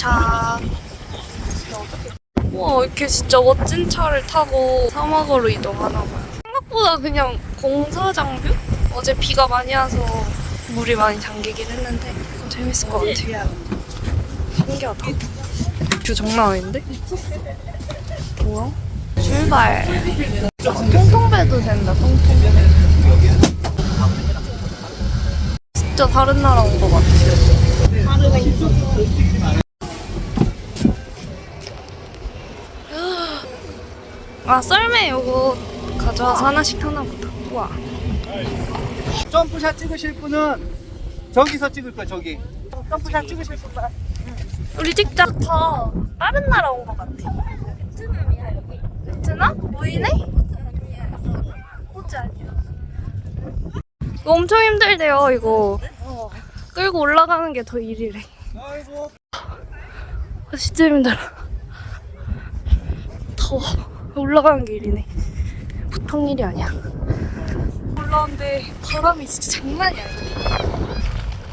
도착. 와 이렇게 진짜 멋진 차를 타고 사막으로 이동하나 봐요. 생각보다 그냥 공사장 뷰? 어제 비가 많이 와서 물이 많이 잠기긴 했는데 재밌을 것 같아요. 신기하다. 뷰 장난 아닌데? 뭐야? 출발. 통통배도 된다, 통통배. 진짜 다른 나라 온 것 같아. 아, 썰매 요거 가져와서 하나씩 하나 보다. 우와. 점프샷 찍으실 분은 저기서 찍을 거야 저기 점프샷 찍으실 분 우리 찍자. 다 다른 나라 온 것 같아. 베트남이야, 여기. 베트남? 보이네? 호주 아니야. 이거 엄청 힘들대요, 이거. 끌고 올라가는 게 더 일이래. 아이고 아, 진짜 힘들어. 더워. 올라가는 게 일이네. 보통 일이 아니야. 올라오는데 바람이 진짜 장난이 아니야.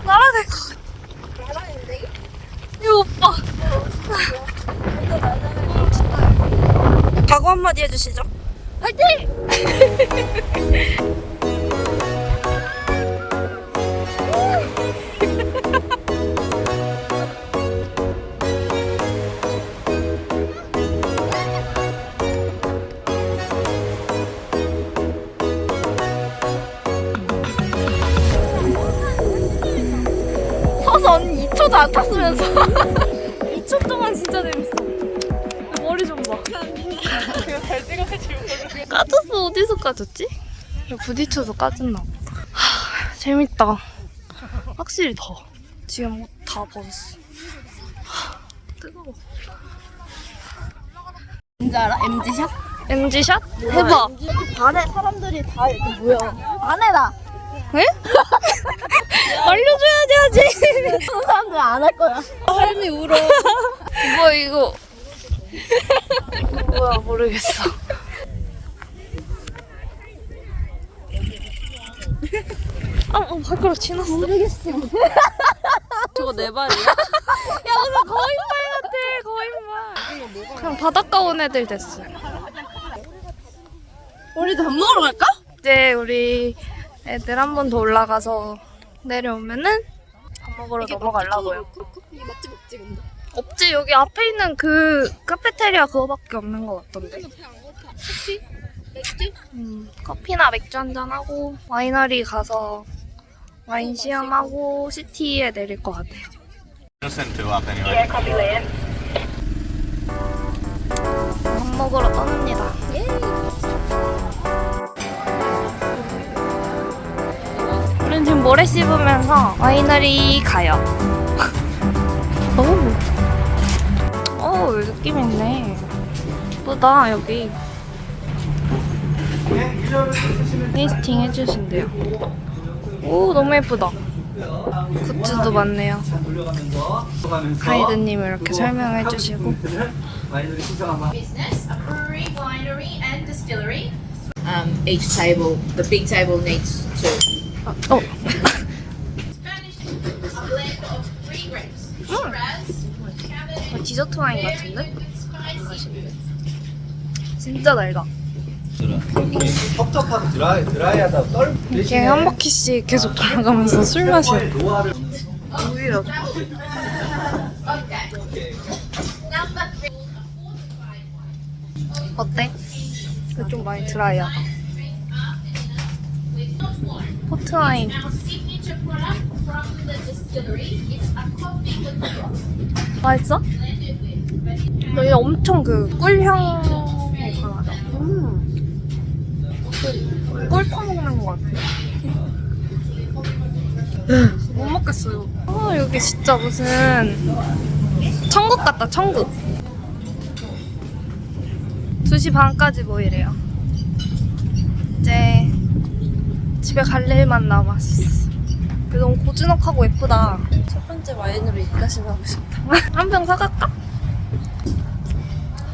날아갈 것 같아. 날아는데? 이거 오빠. 각오 한마디 해주시죠. 화이팅! 2초도 안 탔으면서 2초 동안 진짜 재밌어 머리 좀봐 까졌어 어디서 까졌지? 부딪혀서 까졌나 보다 하, 재밌다 확실히 더워 지금 옷 다 벗었어 하, 뜨거워 뭔지 알아? MG샷? MG샷? 해봐 반에 사람들이 다 이렇게 모여. 안해라. 에? 알려줘야지 하지 그 사람들 안 할 거야. 할미 울어 이거 이거 뭐야 모르겠어 아, 어, 발가락 지났어. 모르겠어. 저거 내 발이야? 야, 오늘 거인말 같아, 거인말. 그냥 바닷가 온 애들 됐어. 우리도 밥 먹으러 갈까? 이제 우리 애들 한 번 더 올라가서 내려오면은 밥 먹으러 넘어가려고요. 이게 맛집 없지 근데. 없지, 여기 앞에 있는 그 카페테리아 그거밖에 없는 것 같던데. 커피? 맥주? 음, 커피나 맥주 한잔 하고 와이너리 가서 와인 시음하고 시티에 내릴 것 같아요. up anyway. 밥 먹으러 떠납니다. 모래 씹으면서 와이너리 가요. 오, 오 느낌 있네. 예쁘다 여기. 테이스팅 해주신대요. 오 너무 예쁘다. 굿즈도 많네요. 가이드님 이렇게 설명해 주시고. Um, each table, the big table needs two. 어, Cabernet, 디저트 와인 같은데? 진짜 달다. 텁텁하고 드라이, 드라이하다 떨 이렇게 한 바퀴씩 계속 돌아가면서 술 마셔. 노화를 오히려. 어때? 좀 많이 드라이하다. With not wine. 포트 와인. Our signature product from the distillery is a coffee with broth, 맛있어? 여기 엄청 그 꿀향이 강하다. 그꿀 퍼먹는 것 같아. 못 먹겠어요. 아, 여기 진짜 무슨 천국 같다, 천국. 2시 반까지 모이래요. 이제 집에 갈 일만 남았어. 너무 고즈넉하고 예쁘다. 첫 번째 와인으로 입가심 하고 싶다. 한 병 사갈까?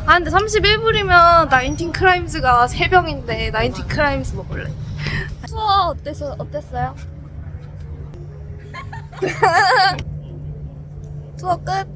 아 근데 31불이면 나인틴 크라임스가 3병인데 나인틴 크라임스 먹을래 수어 어땠어, 어땠어요? 수어 끝